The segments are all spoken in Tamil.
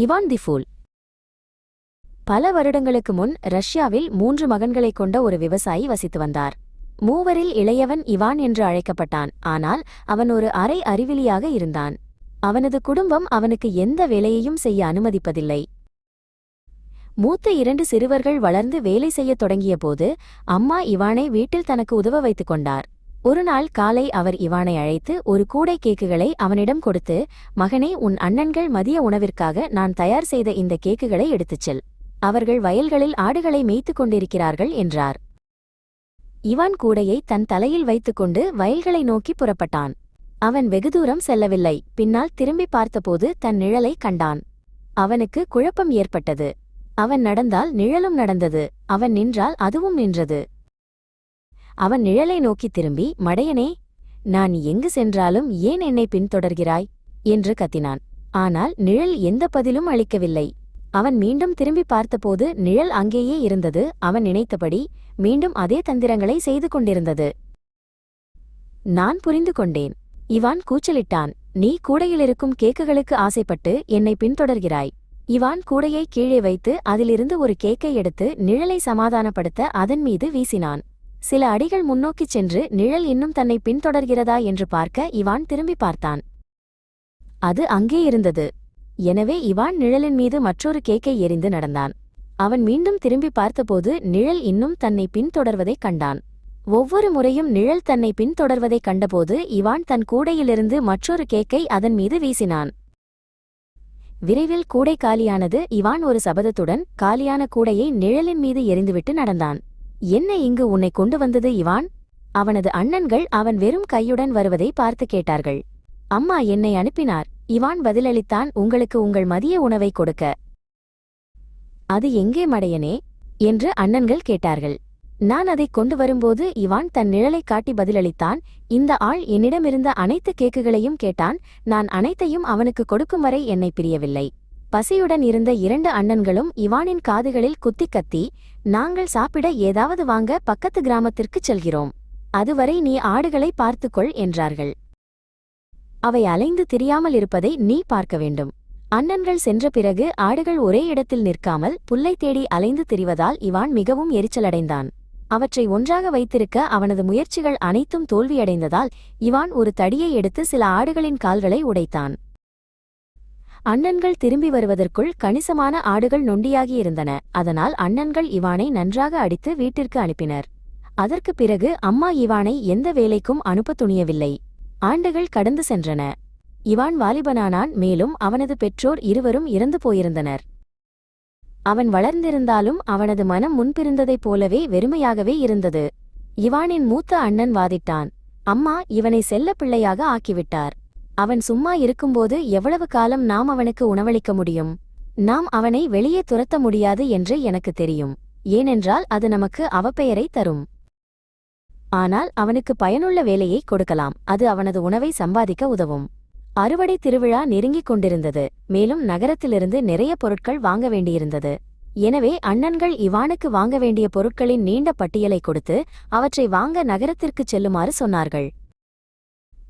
இவான் தி ஃபூல். பல வருடங்களுக்கு முன் ரஷ்யாவில் மூன்று மகன்களைக் கொண்ட ஒரு விவசாயி வசித்து வந்தார். மூவரில் இளையவன் இவான் என்று அழைக்கப்பட்டான். ஆனால் அவன் ஒரு அரை அறிவிலியாக இருந்தான். அவனது குடும்பம் அவனுக்கு எந்த வேலையையும் செய்ய அனுமதிப்பதில்லை. மூத்த இரண்டு சிறுவர்கள் வளர்ந்து வேலை செய்யத் தொடங்கியபோது அம்மா இவானை வீட்டில் தனக்கு உதவ வைத்துக் கொண்டார். ஒருநாள் காலை அவர் இவானை அழைத்து ஒரு கூடை கேக்குகளை அவனிடம் கொடுத்து மகனே உன் அண்ணன்கள் மதிய உணவிற்காக நான் தயார் செய்த இந்த கேக்குகளை எடுத்துச் செல். அவர்கள் வயல்களில் ஆடுகளை மேய்த்துக் கொண்டிருக்கிறார்கள் என்றார். இவான் கூடையை தன் தலையில் வைத்துக்கொண்டு வயல்களை நோக்கி புறப்பட்டான். அவன் வெகு தூரம் செல்லவில்லை. பின்னால் திரும்பி பார்த்தபோது தன் நிழலை கண்டான். அவனுக்கு குழப்பம் ஏற்பட்டது. அவன் நடந்தால் நிழலும் நடந்தது. அவன் நின்றால் அதுவும் நின்றது. அவன் நிழலை நோக்கித் திரும்பி மடையனே நான் எங்கு சென்றாலும் ஏன் என்னை பின்தொடர்கிறாய்? என்று கத்தினான். ஆனால் நிழல் எந்த பதிலும் அளிக்கவில்லை. அவன் மீண்டும் திரும்பி பார்த்தபோது நிழல் அங்கேயே இருந்தது. அவன் நினைத்தபடி மீண்டும் அதே தந்திரங்களை செய்து கொண்டிருந்தது. நான் புரிந்து கொண்டேன். இவான் கூச்சலிட்டான். நீ கூடையிலிருக்கும் கேக்குகளுக்கு ஆசைப்பட்டு என்னை பின்தொடர்கிறாய். இவான் கூடையை கீழே வைத்து அதிலிருந்து ஒரு கேக்கை எடுத்து நிழலை சமாதானப்படுத்த அதன் மீது வீசினான். சில அடிகள் முன்னோக்கிச் சென்று நிழல் இன்னும் தன்னை பின்தொடர்கிறதா என்று பார்க்க இவான் திரும்பி பார்த்தான். அது அங்கே இருந்தது. எனவே இவான் நிழலின் மீது மற்றொரு கேக்கை எறிந்து நடந்தான். அவன் மீண்டும் திரும்பி பார்த்தபோது நிழல் இன்னும் தன்னை பின்தொடர்வதைக் கண்டான். ஒவ்வொரு முறையும் நிழல் தன்னை பின்தொடர்வதைக் கண்டபோது இவான் தன் கூடையிலிருந்து மற்றொரு கேக்கை அதன் மீது வீசினான். விரைவில் கூடை காலியானது இவான் ஒரு சபதத்துடன் காலியான கூடையை நிழலின் மீது எறிந்துவிட்டு நடந்தான். என்ன இங்கு உன்னை கொண்டு வந்தது இவான்? அவனது அண்ணன்கள் அவன் வெறும் கையுடன் வருவதை பார்த்து கேட்டார்கள். அம்மா என்னை அனுப்பினார். இவான் பதிலளித்தான் உங்களுக்கு உங்கள் மதிய உணவை கொடுக்க. அது எங்கே மடையனே? என்று அண்ணன்கள் கேட்டார்கள். நான் அதைக் கொண்டு வரும்போது இவான் தன் நிழலைக் காட்டி பதிலளித்தான் இந்த ஆள் என்னிடமிருந்த அனைத்து கேக்குகளையும் கேட்டான். நான் அனைத்தையும் அவனுக்கு கொடுக்கும் வரை என்னை பிரியவில்லை. பசியுடன் இருந்த இரண்டு அண்ணன்களும் இவானின் காதுகளில் குத்திக் கத்தி நாங்கள் சாப்பிட ஏதாவது வாங்க பக்கத்து கிராமத்திற்குச் செல்கிறோம். அதுவரை நீ ஆடுகளை பார்த்துக்கொள் என்றார்கள். அவை அலைந்து திரியாமல் இருப்பதை நீ பார்க்க வேண்டும். அண்ணன்கள் சென்ற பிறகு ஆடுகள் ஒரே இடத்தில் நிற்காமல் புல்லை தேடி அலைந்து திரிவதால் இவான் மிகவும் எரிச்சலடைந்தான். அவற்றை ஒன்றாக வைத்திருக்க அவனது முயற்சிகள் அனைத்தும் தோல்வியடைந்ததால் இவான் ஒரு தடியை எடுத்து சில ஆடுகளின் கால்களை உடைத்தான். அண்ணன்கள் திரும்பி வருவதற்குள் கணிசமான ஆடுகள் நொண்டியாகியிருந்தன அதனால் அண்ணன்கள் இவானை நன்றாக அடித்து வீட்டிற்கு அனுப்பினர். அதற்குப் பிறகு அம்மா இவானை எந்த வேலைக்கும் அனுப்பத் துணியவில்லை. ஆண்டுகள் கடந்து சென்றன. இவான் வாலிபனானான். மேலும் அவனது பெற்றோர் இருவரும் இறந்து போயிருந்தனர். அவன் வளர்ந்திருந்தாலும் அவனது மனம் முன்பிருந்ததைப் போலவே வெறுமையாகவே இருந்தது. இவானின் மூத்த அண்ணன் வாதிட்டான். அம்மா இவனை செல்ல பிள்ளையாக ஆக்கிவிட்டார். அவன் சும்மா இருக்கும்போது எவ்வளவு காலம் நாம் அவனுக்கு உணவளிக்க முடியும்? நாம் அவனை வெளியே துரத்த முடியாது என்று எனக்கு தெரியும். ஏனென்றால் அது நமக்கு அவப்பெயரை தரும். ஆனால் அவனுக்கு பயனுள்ள வேலையை கொடுக்கலாம். அது அவனது உணவை சம்பாதிக்க உதவும். அறுவடை திருவிழா நெருங்கிக் கொண்டிருந்தது. மேலும் நகரத்திலிருந்து நிறைய பொருட்கள் வாங்க வேண்டியிருந்தது. எனவே அண்ணன்கள் இவானுக்கு வாங்க வேண்டிய பொருட்களின் நீண்ட பட்டியலை கொடுத்து அவற்றை வாங்க நகரத்திற்குச் செல்லுமாறு சொன்னார்கள்.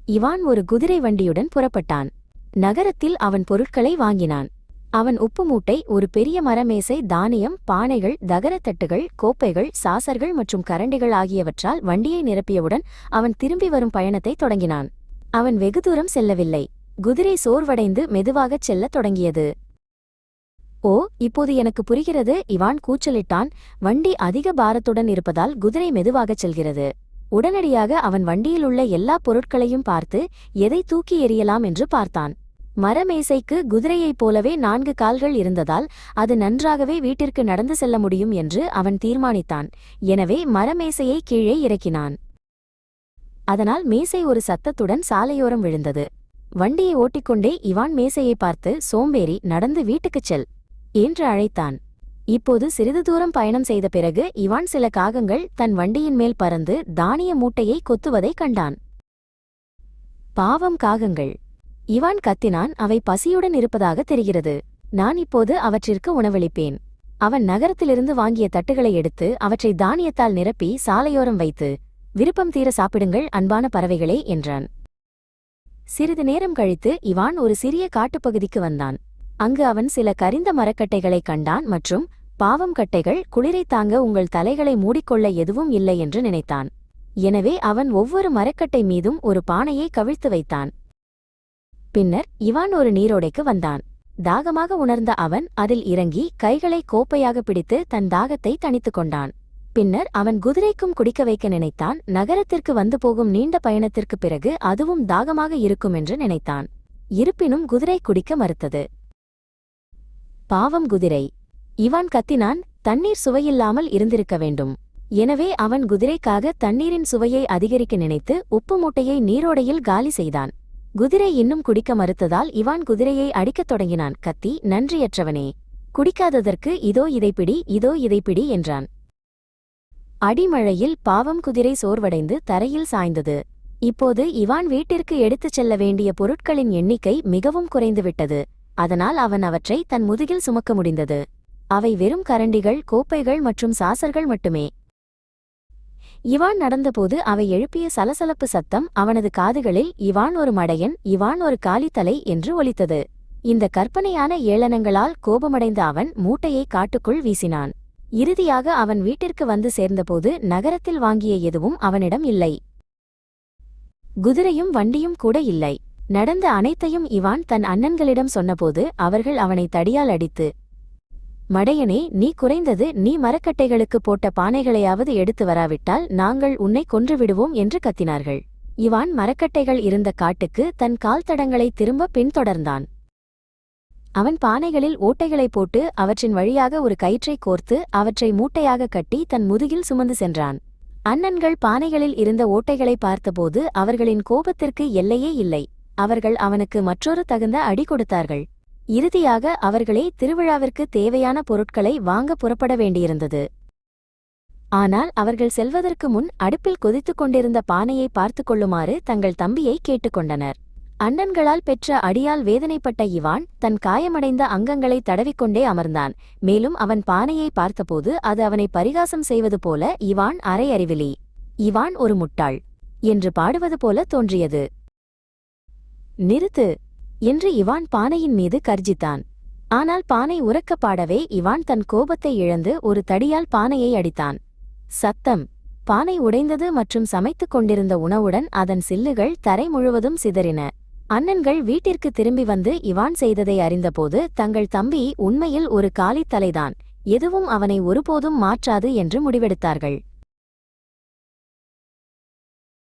இவான் ஒரு குதிரை வண்டியுடன் புறப்பட்டான். நகரத்தில் அவன் பொருட்களை வாங்கினான். அவன் உப்பு மூட்டை ஒரு பெரிய மரமேசை தானியம் பானைகள் தகரத்தட்டுகள் கோப்பைகள் சாசர்கள் மற்றும் கரண்டிகள் ஆகியவற்றால் வண்டியை நிரப்பியவுடன் அவன் திரும்பி வரும் பயணத்தை தொடங்கினான். அவன் வெகு தூரம் செல்லவில்லை. குதிரை சோர்வடைந்து மெதுவாகச் செல்லத் தொடங்கியது. ஓ இப்போது எனக்கு புரிகிறது இவான் கூச்சலிட்டான். வண்டி அதிக பாரத்துடன் இருப்பதால் குதிரை மெதுவாகச் செல்கிறது. உடனடியாக அவன் வண்டியில் உள்ள எல்லா பொருட்களையும் பார்த்து எதை தூக்கி எறியலாம் என்று பார்த்தான். மரமேசைக்கு குதிரையைப் போலவே நான்கு கால்கள் இருந்ததால் அது நன்றாகவே வீட்டிற்கு நடந்து செல்ல முடியும் என்று அவன் தீர்மானித்தான். எனவே மரமேசையை கீழே இறக்கினான். அதனால் மேசை ஒரு சத்தத்துடன் சாலையோரம் விழுந்தது. வண்டியை ஓட்டிக்கொண்டே இவான் மேசையை பார்த்து சோம்பேறி நடந்து வீட்டுக்குச் செல் என்று அழைத்தான். இப்போது சிறிது தூரம் பயணம் செய்த பிறகு இவான் சில காகங்கள் தன் வண்டியின் மேல் பறந்து தானிய மூட்டையை கொத்துவதைக் கண்டான். பாவம் காகங்கள். இவான் கத்தினான் அவை பசியுடன் இருப்பதாக தெரிகிறது. நான் இப்போது அவற்றிற்கு உணவளிப்பேன். அவன் நகரத்திலிருந்து வாங்கிய தட்டுகளை எடுத்து அவற்றை தானியத்தால் நிரப்பி சாலையோரம் வைத்து விருப்பம் தீர சாப்பிடுங்கள் அன்பான பறவைகளே என்றான். சிறிது நேரம் கழித்து இவான் ஒரு சிறிய காட்டுப்பகுதிக்கு வந்தான். அங்கு அவன் சில கரிந்த மரக்கட்டைகளைக் கண்டான் மற்றும் பாவம் கட்டைகள் குளிரை தாங்க உங்கள் தலைகளை மூடிக்கொள்ள எதுவும் இல்லை என்று நினைத்தான். எனவே அவன் ஒவ்வொரு மரக்கட்டை மீதும் ஒரு பானையை கவிழ்த்து வைத்தான். பின்னர் இவான் ஒரு நீரோடைக்கு வந்தான். தாகமாக உணர்ந்த அவன் அதில் இறங்கி கைகளை கோப்பையாக பிடித்து தன் தாகத்தை தணித்துக் கொண்டான். பின்னர் அவன் குதிரைக்கும் குடிக்க வைக்க நினைத்தான். நகரத்திற்கு வந்து போகும் நீண்ட பயணத்திற்குப் பிறகு அதுவும் தாகமாக இருக்கும் என்று நினைத்தான். இருப்பினும் குதிரை குடிக்க மறுத்தது. பாவம் குதிரை. இவான் கத்தினான் தண்ணீர் சுவையில்லாமல் இருந்திருக்க வேண்டும். எனவே அவன் குதிரைக்காக தண்ணீரின் சுவையை அதிகரிக்க நினைத்து உப்பு மூட்டையை நீரோடையில் காலி செய்தான். குதிரை இன்னும் குடிக்க மறுத்ததால் இவான் குதிரையை அடிக்கத் தொடங்கினான். கத்தி நன்றியற்றவனே. குடிக்காததற்கு இதோ இதைப்பிடி இதோ இதைப்பிடி என்றான். அடிமழையில் பாவம் குதிரை சோர்வடைந்து தரையில் சாய்ந்தது. இப்போது இவான் வீட்டிற்கு எடுத்துச் செல்ல வேண்டிய பொருட்களின் எண்ணிக்கை மிகவும் குறைந்துவிட்டது. அதனால் அவன் அவற்றை தன் முதுகில் சுமக்க முடிந்தது. அவை வெறும் கரண்டிகள் கோப்பைகள் மற்றும் சாசர்கள் மட்டுமே. இவான் நடந்தபோது அவை எழுப்பிய சலசலப்பு சத்தம் அவனது காதுகளில் இவான் ஒரு மடையன் இவான் ஒரு காலித்தலை என்று ஒலித்தது. இந்த கற்பனையான ஏளனங்களால் கோபமடைந்த அவன் மூட்டையை காட்டுக்குள் வீசினான். இறுதியாக அவன் வீட்டிற்கு வந்து சேர்ந்தபோது நகரத்தில் வாங்கிய எதுவும் அவனிடம் இல்லை. குதிரையும் வண்டியும் கூட இல்லை. நடந்த அனைத்தையும் இவான் தன் அண்ணன்களிடம் சொன்னபோது அவர்கள் அவனை தடியால் அடித்து மடையனே நீ குறைந்தது நீ மரக்கட்டைகளுக்கு போட்ட பானைகளையாவது எடுத்து வராவிட்டால் நாங்கள் உன்னை கொன்றுவிடுவோம் என்று கத்தினார்கள். இவான் மரக்கட்டைகள் இருந்த காட்டுக்கு தன் கால் தடங்களை திரும்ப பின்தொடர்ந்தான். அவன் பானைகளில் ஓட்டைகளை போட்டு அவற்றின் வழியாக ஒரு கயிற்றை கோர்த்து அவற்றை மூட்டையாக கட்டி தன் முதுகில் சுமந்து சென்றான். அண்ணன்கள் பானைகளில் இருந்த ஓட்டைகளை பார்த்தபோது அவர்களின் கோபத்திற்கு எல்லையே இல்லை. அவர்கள் அவனுக்கு மற்றொரு தகுந்த அடி கொடுத்தார்கள். இறுதியாக அவர்களே திருவிழாவிற்கு தேவையான பொருட்களை வாங்க புறப்பட வேண்டியிருந்தது. ஆனால் அவர்கள் செல்வதற்கு முன் அடுப்பில் கொதித்துக் கொண்டிருந்த பானையை பார்த்துக் கொள்ளுமாறு தங்கள் தம்பியை கேட்டுக்கொண்டனர். அண்ணன்களால் பெற்ற அடியால் வேதனைப்பட்ட இவான் தன் காயமடைந்த அங்கங்களை தடவிக்கொண்டே அமர்ந்தான். மேலும் அவன் பானையை பார்த்தபோது அது அவனை பரிகாசம் செய்வது போல இவான் அரை அறிவிலி இவான் ஒரு முட்டாள் என்று பாடுவது போல தோன்றியது. நிறுத்து என்று இவான் பானையின் மீது கர்ஜித்தான். ஆனால் பானை உறக்க பாடவே இவான் தன் கோபத்தை இழந்து ஒரு தடியால் பானையை அடித்தான். சத்தம். பானை உடைந்தது மற்றும் சமைத்துக் கொண்டிருந்த உணவுடன் அதன் சில்லுகள் தரை முழுவதும் சிதறின. அண்ணன்கள் வீட்டிற்கு திரும்பி வந்து இவான் செய்ததை அறிந்தபோது தங்கள் தம்பி உண்மையில் ஒரு காலித்தலைதான் எதுவும் அவனை ஒருபோதும் மாற்றாது என்று முடிவெடுத்தார்கள்.